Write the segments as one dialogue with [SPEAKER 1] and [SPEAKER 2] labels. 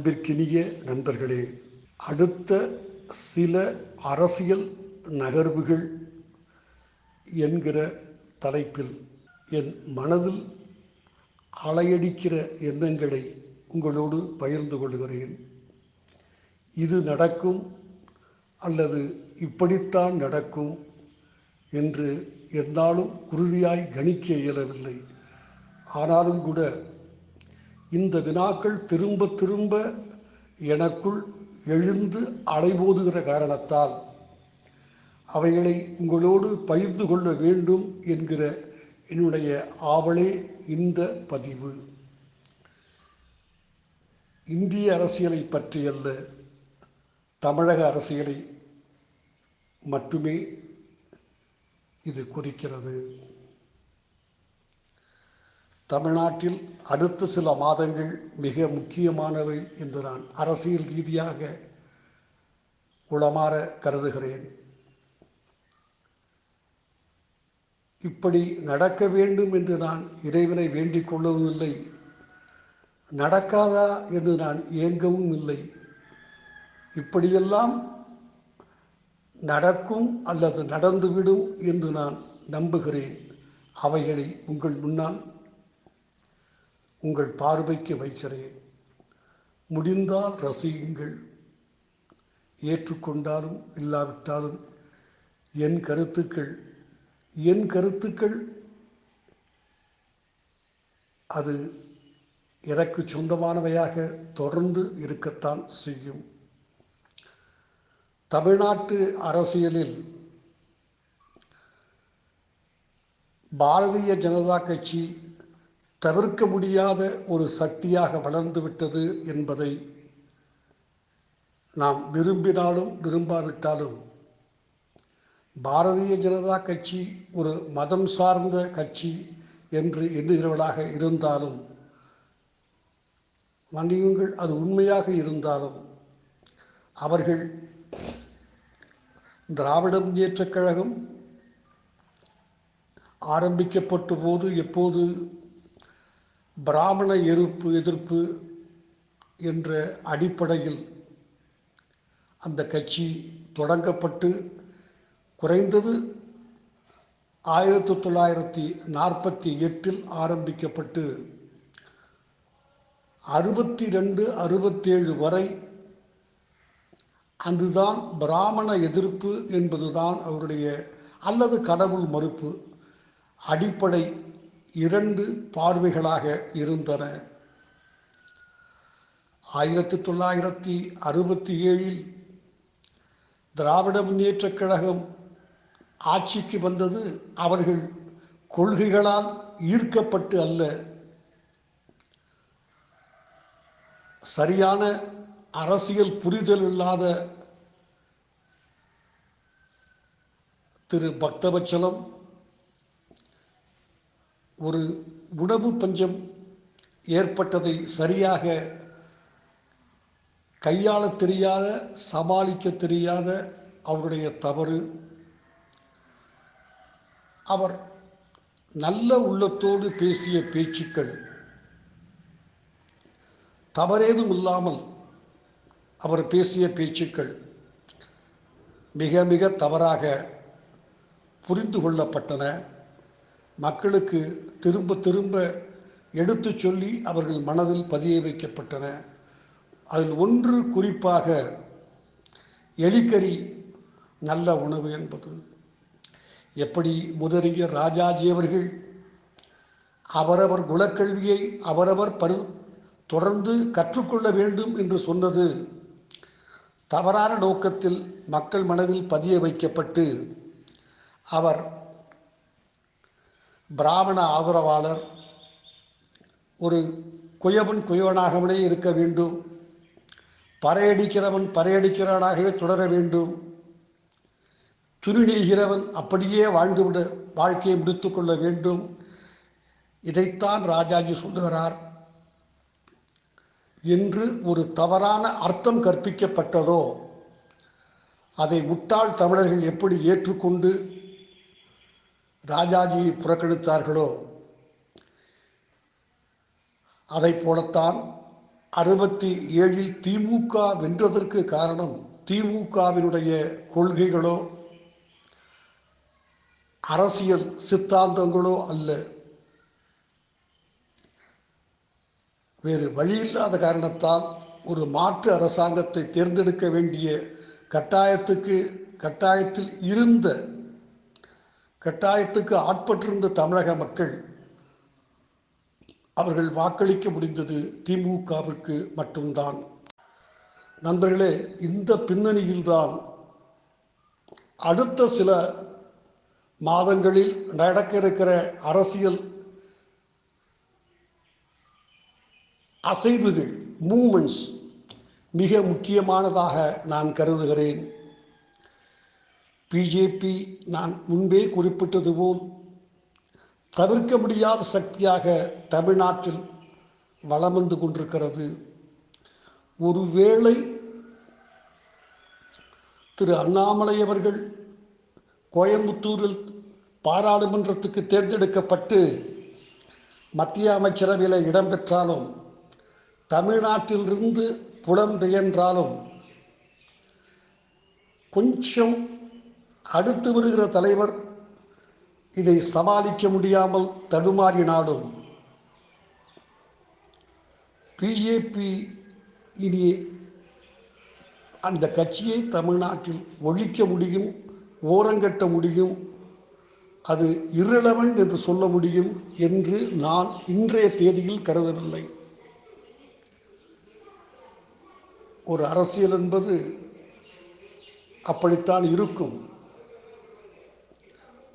[SPEAKER 1] அன்பிற்கினிய நண்பர்களே அடுத்த சில அரசியல் நகர்வுகள் என்கிற தலைப்பில் என் மனதில் அலையடிக்கிற எண்ணங்களை உங்களோடு பகிர்ந்து கொள்கிறேன். இது நடக்கும் அல்லது இப்படித்தான் நடக்கும் என்று என்னாலும் உறுதியாய் கணிக்க இயலவில்லை. ஆனாலும் கூட இந்த வினாக்கள் திரும்ப திரும்ப எனக்குள் எழுந்து அலைபோதுகிற காரணத்தால் அவைகளை உங்களோடு பகிர்ந்து கொள்ள வேண்டும் என்கிற என்னுடைய ஆவலே இந்த பதிவு. இந்திய அரசியலை பற்றியல்ல தமிழக அரசியலை மட்டுமே இது குறிக்கிறது. தமிழ்நாட்டில் அடுத்த சில மாதங்கள் மிக முக்கியமானவை என்று நான் அரசியல் ரீதியாக உளமாற கருதுகிறேன். இப்படி நடக்க வேண்டும் என்று நான் இறைவனை வேண்டிக் கொள்ளவும் இல்லை நடக்காதா என்று நான் ஏங்கவும் இல்லை. இப்படியெல்லாம் நடக்கும் அல்லது நடந்துவிடும் என்று நான் நம்புகிறேன். அவைகளை உங்கள் முன்னால் உங்கள் பார்வைக்கு வைக்கிறேன். முடிந்தால் ரசியுங்கள். ஏற்றுக்கொண்டாலும் இல்லாவிட்டாலும் என் கருத்துக்கள் என் கருத்துக்கள் அது எனக்கு சொந்தமானவையாக தொடர்ந்து இருக்கத்தான் செய்யும். தமிழ்நாட்டு அரசியலில் பாரதிய ஜனதா கட்சி தவிர்க்க முடியாத ஒரு சக்தியாக வளர்ந்துவிட்டது என்பதை நாம் விரும்பினாலும் விரும்பாவிட்டாலும் பாரதிய ஜனதா கட்சி ஒரு மதம் சார்ந்த கட்சி என்று எண்ணுகிறவளாக இருந்தாலும் மன்னியுங்கள் அது உண்மையாக இருந்தாலும் அவர்கள் திராவிட முன்னேற்றக் கழகம் ஆரம்பிக்கப்பட்ட போது எப்போது பிராமண எதிர்ப்பு எதிர்ப்பு என்ற அடிப்படையில் அந்த கட்சி தொடங்கப்பட்டு குறைந்தது ஆயிரத்தி தொள்ளாயிரத்தி நாற்பத்தி எட்டில் ஆரம்பிக்கப்பட்டு அறுபத்தி ரெண்டு அறுபத்தேழு வரை அதுதான் பிராமண எதிர்ப்பு என்பதுதான் அவருடைய அல்லது கடவுள் மறுப்பு அடிப்படை இரண்டு பார்வைகளாக இருந்தன. ஆயிரத்தி தொள்ளாயிரத்தி அறுபத்தி ஏழில் திராவிட முன்னேற்றக் கழகம் ஆட்சிக்கு வந்தது அவர்கள் கொள்கைகளால் ஈர்க்கப்பட்டு அல்ல. சரியான அரசியல் புரிதல் இல்லாத திரு பக்தவச்சலம் ஒரு உணவு பஞ்சம் ஏற்பட்டதை சரியாக கையாள தெரியாத சமாளிக்க தெரியாத அவருடைய தவறு. அவர் நல்ல உள்ளத்தோடு பேசிய பேச்சுக்கள். தவறேதும் இல்லாமல் அவர் பேசிய பேச்சுக்கள் மிக மிக தவறாக புரிந்து கொள்ளப்பட்டன. மக்களுக்கு திரும்ப திரும்ப எடுத்துச் சொல்லி அவர்கள் மனதில் பதிய வைக்கப்பட்டன. அதில் ஒன்று குறிப்பாக எலிக்கறி நல்ல உணவு என்பது. எப்படி முதறிஞர் ராஜாஜி அவர்கள் அவரவர் குலக்கல்வியை அவரவர் பரு தொடர்ந்து கற்றுக்கொள்ள வேண்டும் என்று சொன்னது தவறான நோக்கத்தில் மக்கள் மனதில் பதிய வைக்கப்பட்டு அவர் பிராமண ஆதரவாளர் ஒரு குயவன் குயவனாகவே இருக்க வேண்டும். பறையடிக்கிறவன் பறையடிக்கிறவனாகவே தொடர வேண்டும். துணி நெய்கிறவன் அப்படியே வாழ்ந்துவிட வாழ்க்கையை முடித்துக்கொள்ள வேண்டும். இதைத்தான் ராஜாஜி சொல்லுகிறார். என்று ஒரு தவறான அர்த்தம் கற்பிக்கப்பட்டதோ அதை முட்டாள் தமிழர்கள் எப்படி ஏற்றுக்கொண்டு ராஜாஜியை புறக்கணித்தார்களோ? அதை போலத்தான் அறுபத்தி ஏழில் திமுக வென்றதற்கு காரணம் திமுகவினுடைய கொள்கைகளோ அரசியல் சித்தாந்தங்களோ அல்ல. வேறு வழியில்லாத காரணத்தால் ஒரு மாற்று அரசாங்கத்தை தேர்ந்தெடுக்க வேண்டிய கட்டாயத்துக்கு கட்டாயத்தில் இருந்த கட்டாயத்துக்கு ஆட்பட்டிருந்த தமிழக மக்கள் அவர்கள் வாக்களிக்க முடிந்தது திமுகவிற்கு மட்டும்தான். நண்பர்களே இந்த பின்னணியில்தான் அடுத்த சில மாதங்களில் நடக்க இருக்கிற அரசியல் அசைவுகள் மூமெண்ட்ஸ் மிக முக்கியமானதாக நான் கருதுகிறேன். பிஜேபி நான் முன்பே குறிப்பிட்டது போல் தவிர்க்க முடியாத சக்தியாக தமிழ்நாட்டில் வளம் வந்து கொண்டிருக்கிறது. ஒருவேளை திரு அண்ணாமலை அவர்கள் கோயம்புத்தூரில் பாராளுமன்றத்துக்கு தேர்ந்தெடுக்கப்பட்டு மத்திய அமைச்சரவையில் இடம்பெற்றாலும் தமிழ்நாட்டிலிருந்து புலம்பெயன்றாலும் கொஞ்சம் அடுத்து வருகிற தலைவர் இதை சமாளிக்க முடியாமல் தடுமாறினாலும் பிஜேபி இனி அந்த கட்சியை தமிழ்நாட்டில் ஒழிக்க முடியும் ஓரங்கட்ட முடியும் அது இரலவன் என்று சொல்ல முடியும் என்று நான் இன்றைய தேதியில் கருதவில்லை. ஒரு அரசியல் என்பது அப்படித்தான் இருக்கும்.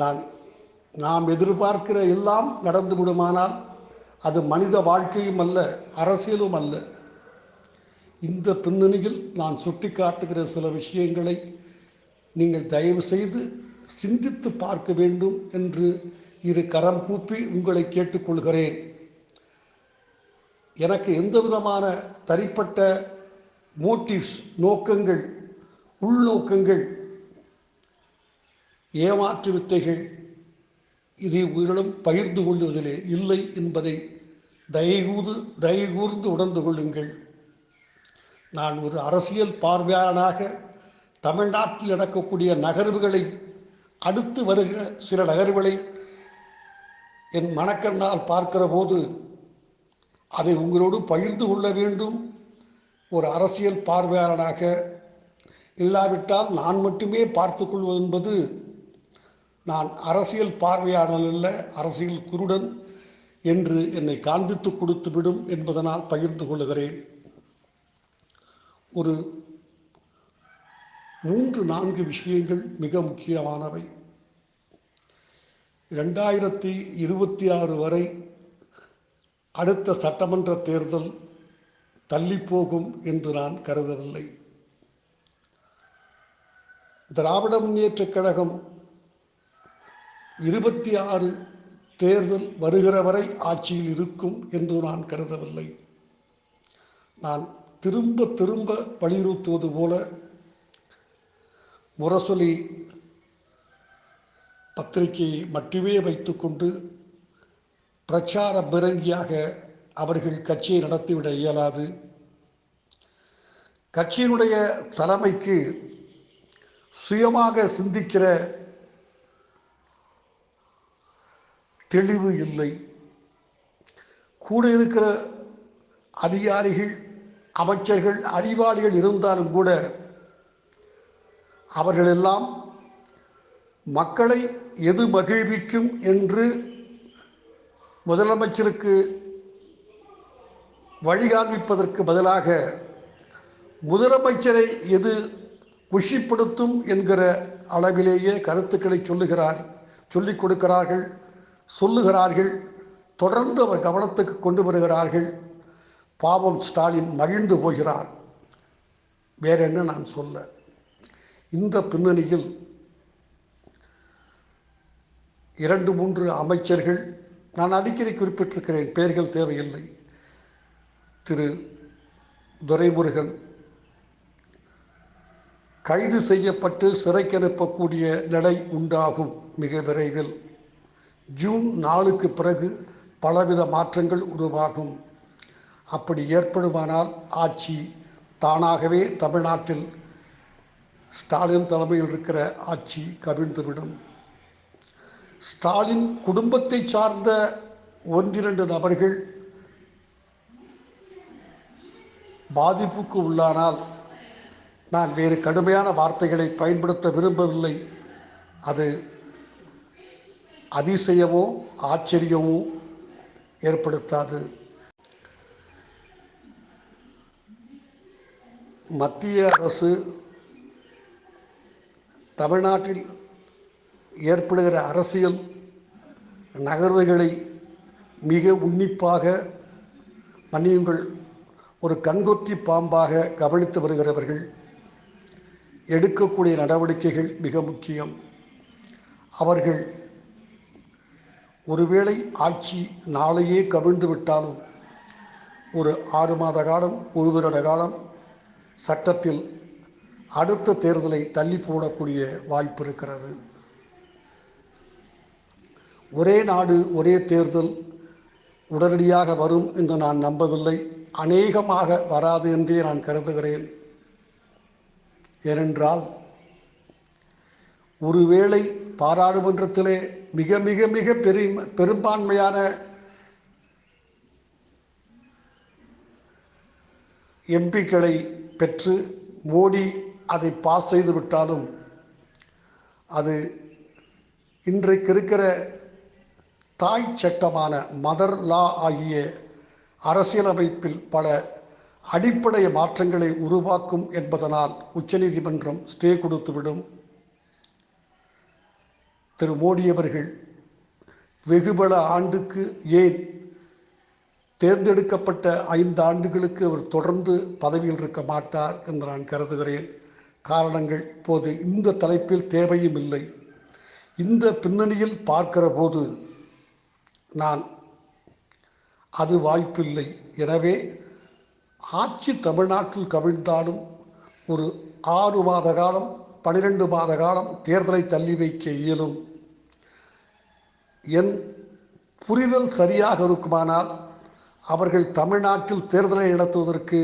[SPEAKER 1] நான் நாம் எதிர்பார்க்கிற எல்லாம் நடந்து விடுமானால் அது மனித வாழ்க்கையும் அல்ல அரசியலும் அல்ல. இந்த பின்னணியில் நான் சுட்டி காட்டுகிற சில விஷயங்களை நீங்கள் தயவு செய்து சிந்தித்து பார்க்க வேண்டும் என்று இரு கரம் கூப்பி உங்களை கேட்டுக்கொள்கிறேன். எனக்கு எந்த விதமான தனிப்பட்ட மோட்டிவ்ஸ் நோக்கங்கள் உள்நோக்கங்கள் ஏமாற்று வித்தைகள். இதை உயிரிடம் பகிர்ந்து கொள்வதிலே இல்லை என்பதை தயகூது தயகூர்ந்து உணர்ந்து கொள்ளுங்கள். நான் ஒரு அரசியல் பார்வையாளனாக தமிழ்நாட்டில் நடக்கக்கூடிய நகர்வுகளை அடுத்து வருகிற சில நகர்வுகளை என் மனக்கண்ணால் பார்க்கிற போது அதை உங்களோடு பகிர்ந்து கொள்ள வேண்டும். ஒரு அரசியல் பார்வையாளனாக இல்லாவிட்டால் நான் மட்டுமே பார்த்து கொள்வது என்பது நான் அரசியல் பார்வையாளன் அல்ல அரசியல் குருடன் என்று என்னை காண்பித்து கொடுத்துவிடும் என்பதனால் பகிர்ந்து கொள்கிறேன். ஒரு மூன்று நான்கு விஷயங்கள் மிக முக்கியமானவை. ரெண்டாயிரத்தி இருபத்தி ஆறு வரை அடுத்த சட்டமன்ற தேர்தல் தள்ளிப்போகும் என்று நான் கருதவில்லை. திராவிட முன்னேற்றக் கழகம் இருபத்தி ஆறு தேர்தல் வருகிற வரை ஆட்சியில் இருக்கும் என்று நான் கருதவில்லை. நான் திரும்ப திரும்ப வலியுறுத்துவது போல முரசொலி பத்திரிகையை மட்டுமே வைத்துக்கொண்டு பிரச்சார பிறங்கியாக அவர்கள் கட்சியை நடத்திவிட இயலாது. கட்சியினுடைய தலைமைக்கு சுயமாக சிந்திக்கிற தெளிவு இல்லை. கூட இருக்கிற அதிகாரிகள் அமைச்சர்கள் அறிவாளிகள் இருந்தாலும் கூட அவர்களெல்லாம் மக்களை எது மகிழ்விக்கும் என்று முதலமைச்சருக்கு வழிகாண்பிப்பதற்கு பதிலாக முதலமைச்சரை எது குஷிப்படுத்தும் என்கிற அளவிலேயே கருத்துக்களை சொல்லுகிறார் சொல்லிக் கொடுக்கிறார்கள். சொல்லுகிறார்கள் தொடர்ந்து அவர் கவனத்துக்கு கொண்டு வருகிறார்கள். பாவம் ஸ்டாலின் மகிழ்ந்து போகிறார். வேற என்ன நான் சொல்ல? இந்த பின்னணியில் இரண்டு மூன்று அமைச்சர்கள் நான் அடிக்கடி குறிப்பிட்டிருக்கிறேன் பெயர்கள் தேவையில்லை. திரு துரைமுருகன் கைது செய்யப்பட்டு சிறைக்கு அனுப்பக்கூடிய நிலை உண்டாகும் மிக விரைவில். ஜூன் நாலுக்கு பிறகு பலவித மாற்றங்கள் உருவாகும். அப்படி ஏற்படுமானால் ஆட்சி தானாகவே தமிழ்நாட்டில் ஸ்டாலின் தலைமையில் இருக்கிற ஆட்சி கவிழ்ந்துவிடும். ஸ்டாலின் குடும்பத்தை சார்ந்த ஒன்றிரண்டு நபர்கள் பாதிப்புக்கு உள்ளானால் நான் வேறு கடுமையான வார்த்தைகளை பயன்படுத்த விரும்பவில்லை. அது அதிசயமோ ஆச்சரியமோ ஏற்படுத்தாது. மத்திய அரசு தமிழ்நாட்டில் ஏற்படுகிற அரசியல் நகர்வுகளை மிக உன்னிப்பாக மன்னியுங்கள். ஒரு கண்கொத்தி பாம்பாக கவனித்து வருகிறவர்கள் எடுக்கக்கூடிய நடவடிக்கைகள் மிக முக்கியம். அவர்கள் ஒருவேளை ஆட்சி நாளையே கவிழ்ந்து விட்டாலும் ஒரு ஆறு மாத காலம் ஒரு வருட காலம் சட்டத்தில் அடுத்த தேர்தலை தள்ளி போடக்கூடிய வாய்ப்பு இருக்கிறது. ஒரே நாடு ஒரே தேர்தல் உடனடியாக வரும் என்று நான் நம்பவில்லை. அநேகமாக வராது என்றே நான் கருதுகிறேன். ஏனென்றால் ஒருவேளை பாராளுமன்றத்திலே மிக மிக மிக பெரும் பெரும்பான்மையான எம்பிக்களை பெற்று மோடி அதை பாஸ் செய்து விட்டாலும் அது இன்றைக்கு இருக்கிற தாய் சட்டமான மதர் லா ஆகிய அரசியலமைப்பில் பல அடிப்படை மாற்றங்களை உருவாக்கும் என்பதனால் உச்சநீதிமன்றம் ஸ்டே கொடுத்துவிடும். திரு மோடி அவர்கள் வெகுபல ஆண்டுக்கு ஏன் தேர்ந்தெடுக்கப்பட்ட ஐந்து ஆண்டுகளுக்கு அவர் தொடர்ந்து பதவியில் இருக்க மாட்டார் என்று நான் கருதுகிறேன். காரணங்கள் இப்போது இந்த தலைப்பில் தேவையும் இல்லை. இந்த பின்னணியில் பார்க்கிற போது நான் அது வாய்ப்பில்லை. எனவே ஆட்சி தமிழ்நாட்டில் கவிழ்ந்தாலும் ஒரு ஆறு மாத காலம் பனிரெண்டு மாத காலம் தேர்தலை தள்ளி வைக்க இயலும். என் புரிதல் சரியாக இருக்குமானால் அவர்கள் தமிழ்நாட்டில் தேர்தலை நடத்துவதற்கு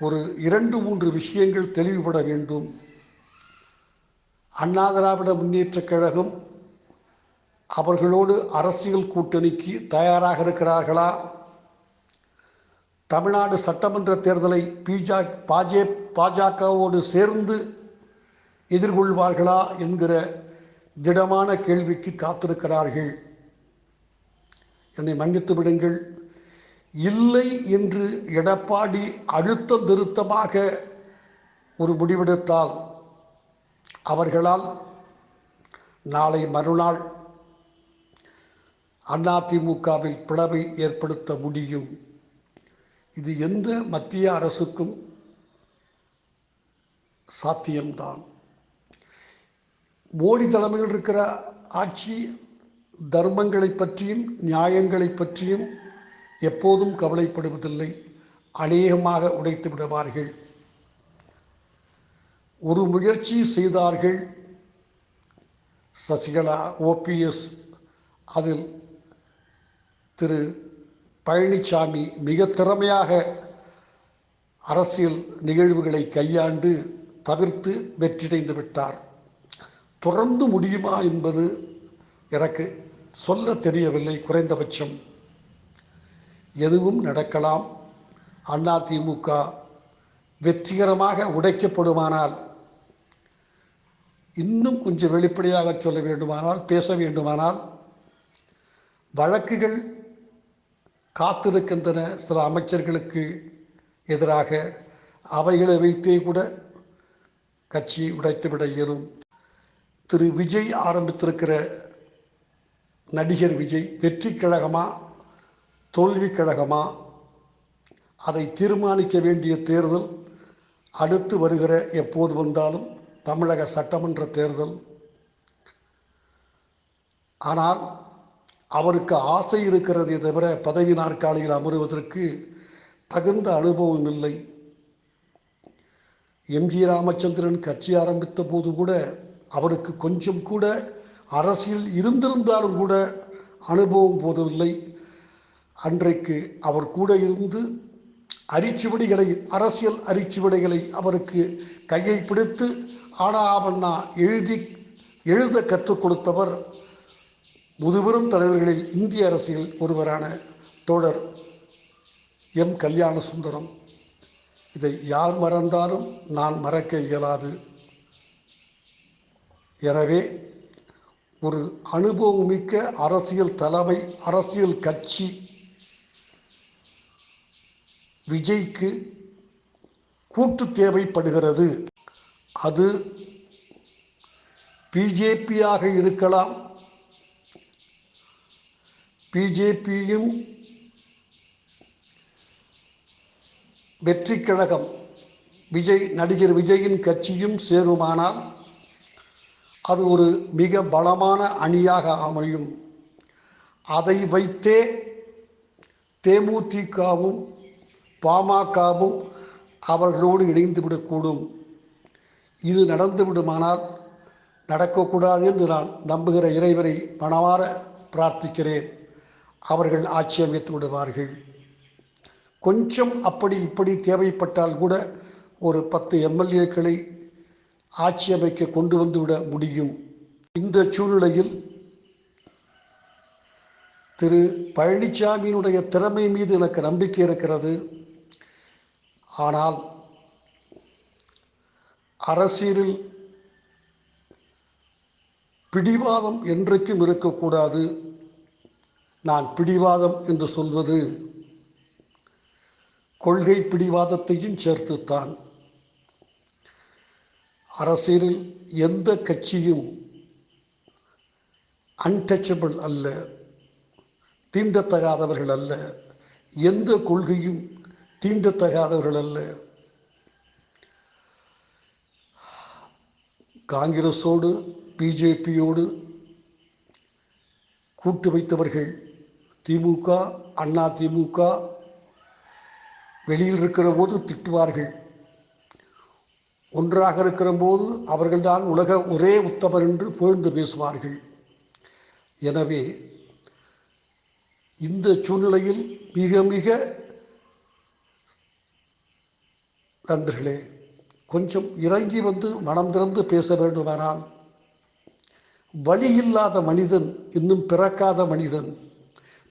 [SPEAKER 1] ஒரு இரண்டு மூன்று விஷயங்கள் தெளிவுபட வேண்டும். அண்ணா திராவிட முன்னேற்றக் கழகம் அவர்களோடு அரசியல் கூட்டணிக்கு தயாராக இருக்கிறார்களா? தமிழ்நாடு சட்டமன்ற தேர்தலை பிஜா பாஜக பாஜகவோடு சேர்ந்து எதிர்கொள்வார்களா என்கிற திடமான கேள்விக்கு காத்திருக்கிறார்கள். என்னை மன்னித்து விடுங்கள். இல்லை என்று எடப்பாடி அழுத்தம் திருத்தமாக ஒரு முடிவெடுத்தால் அவர்களால் நாளை மறுநாள் அதிமுகவில் பிளவை ஏற்படுத்த முடியும். இது எந்த மத்திய அரசுக்கும் சாத்தியம்தான். மோடி தலைமையில் இருக்கிற ஆட்சி தர்மங்களை பற்றியும் நியாயங்களை பற்றியும் எப்போதும் கவலைப்படுவதில்லை. அநேகமாக உடைத்து விடுவார்கள். ஒரு முயற்சி செய்தார்கள். சசிகலா ஓபிஎஸ் அதில் திரு பழனிசாமி மிக திறமையாக அரசியல் நிகழ்வுகளை கையாண்டு தவிர்த்து வெற்றிடைந்து விட்டார். தொடர்ந்து முடியுமா என்பது எனக்கு சொல்ல தெரியவில்லை குறைந்தபட்சம். எதுவும் நடக்கலாம். அதிமுக வெற்றிகரமாக உடைக்கப்படுமானால் இன்னும் கொஞ்சம் வெளிப்படையாக சொல்ல வேண்டுமானால் பேச வேண்டுமானால் வழக்குகள் காத்திருக்கின்றன சில அமைச்சர்களுக்கு எதிராக. அவைகளை வைத்தே கூட கட்சி உடைத்துவிட இயலும் திரு விஜய் ஆரம்பித்திருக்கிற நடிகர் விஜய் வெற்றி கழகமா தோல்வி கழகமா அதை தீர்மானிக்க வேண்டிய தேர்தல் அடுத்து வருகிற எப்போது வந்தாலும் தமிழக சட்டமன்ற தேர்தல். ஆனால் அவருக்கு ஆசை இருக்கிறதே தவிர பதவி நாற்காலியில் அமருவதற்கு தகுந்த அனுபவம் இல்லை. எம்ஜி ராமச்சந்திரன் கட்சி ஆரம்பித்த போது கூட அவருக்கு கொஞ்சம் கூட அரசியல் இருந்திருந்தாலும் கூட அனுபவம் போதவில்லை அன்றைக்கு அவர் கூட இருந்து அரிச்சுவடிகளை அரசியல் அரிச்சுவடிகளை அவருக்கு கையை பிடித்து ஆடாவண்ணா எழுதி எழுத கற்றுக் கொடுத்தவர் முதுபெரும் தலைவர்களில் இந்திய அரசியல் ஒருவரான தோழர் எம் கல்யாண சுந்தரம் இதை யார் மறந்தாலும் நான் மறக்க இயலாது. எனவே ஒரு அனுபவமிக்க அரசியல் தலைமை அரசியல் கட்சி விஜய்க்கு கூட்டு தேவைப்படுகிறது. அது பிஜேபியாக இருக்கலாம். பிஜேபியும் வெற்றி கழகம் விஜய் நடிகர் விஜயின் கட்சியும் சேருமானால் அது ஒரு மிக பலமான அணியாக அமையும். அதை வைத்தே தேமுதிகவும் பாமகவும் அவர்களோடு இணைந்துவிடக்கூடும். இது நடந்துவிடுமானால் நடக்கக்கூடாது என்று நான் நம்புகிற இறைவனை மனமாற பிரார்த்திக்கிறேன். அவர்கள் ஆட்சி அமைத்து விடுவார்கள் கொஞ்சம் அப்படி இப்படி தேவைப்பட்டால் கூட ஒரு பத்து எம்எல்ஏக்களை ஆட்சி அமைக்க கொண்டு வந்துவிட முடியும். இந்த சூழ்நிலையில் திரு பழனிசாமியினுடைய திறமை மீது எனக்கு நம்பிக்கை இருக்கிறது. ஆனால் அரசியலில் பிடிவாதம் என்றைக்கும் இருக்கக்கூடாது. நான் பிடிவாதம் என்று சொல்வது கொள்கை பிடிவாதத்தையும் சேர்த்துத்தான். அரசியலில் எந்த கட்சியும் அன்டச்சபிள் அல்ல தீண்டத்தகாதவர்கள் அல்ல எந்த கொள்கையும் தீண்டத்தகாதவர்கள் அல்ல. காங்கிரஸோடு பிஜேபியோடு கூட்டு வைத்தவர்கள் திமுக அண்ணா திமுக வெளியில் இருக்கிற போது திட்டுவார்கள். ஒன்றாக இருக்கிற போது அவர்கள்தான் உலக ஒரே உத்தமர் என்று புகழ்ந்து பேசுவார்கள். எனவே இந்த சூழ்நிலையில் மிக மிக நண்பர்களே கொஞ்சம் இறங்கி வந்து மனம் திறந்து பேச வேண்டுமானால் வழி இல்லாத மனிதன் இன்னும் பிறக்காத மனிதன்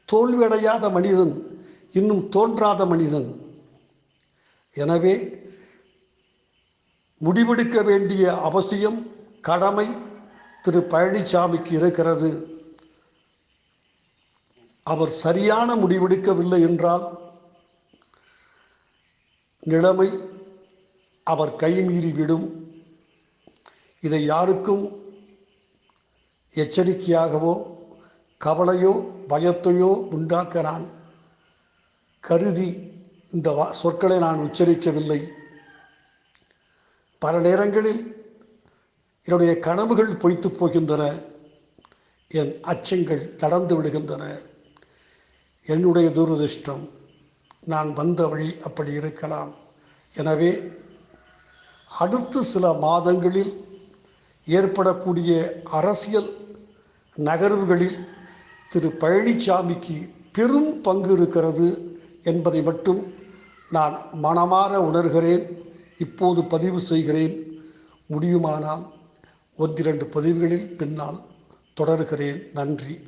[SPEAKER 1] தோல்வியடையாத மனிதன் இன்னும் தோன்றாத மனிதன் எனவே முடிவெடுக்க வேண்டிய அவசியம் கடமை திரு பழனிசாமிக்கு இருக்கிறது. அவர் சரியான முடிவெடுக்கவில்லை என்றால் நிலைமை அவர் கைமீறிவிடும் இதை யாருக்கும் எச்சரிக்கையாகவோ கவலையோ பயத்தையோ உண்டாக்க நான் கருதி இந்த வா சொற்களை நான் உச்சரிக்கவில்லை. பல நேரங்களில் என்னுடைய கனவுகள் பொய்த்து போகின்றன. என் அச்சங்கள் நடந்து விடுகின்றன. என்னுடைய துரதிருஷ்டம் நான் வந்த வழி அப்படி இருக்கலாம். எனவே அடுத்த சில மாதங்களில் ஏற்படக்கூடிய அரசியல் நகர்வுகளில் திரு. பழனிசாமிக்கு பெரும் பங்கு இருக்கிறது என்பதை மட்டும் நான் மனமாற உணர்கிறேன். இப்போது பதிவு செய்கிறேன். முடியுமானால் ஒன்றிரண்டு பதிவுகளில் பின்னால் தொடர்கிறேன். நன்றி.